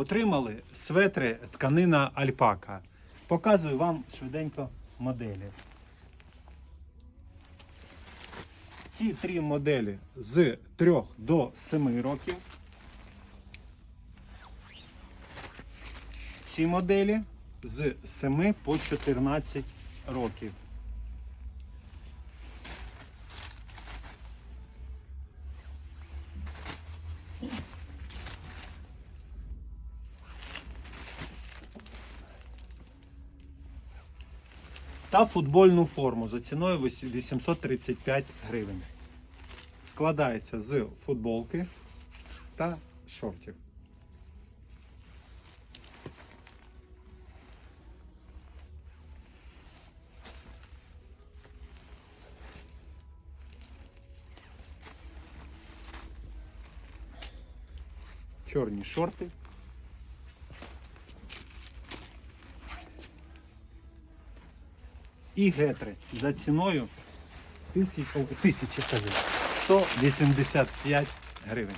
Отримали светри тканина альпака. Показую вам швиденько моделі. Ці три моделі з 3 до 7 років. Ці моделі з 7 по 14 років. Та футбольну форму за ціною вісі- 835 гривень. Складається з футболки та шортів. Чорні шорти. І гетри за ціною тисяч, о, тисячі, кажу, 185 гривень.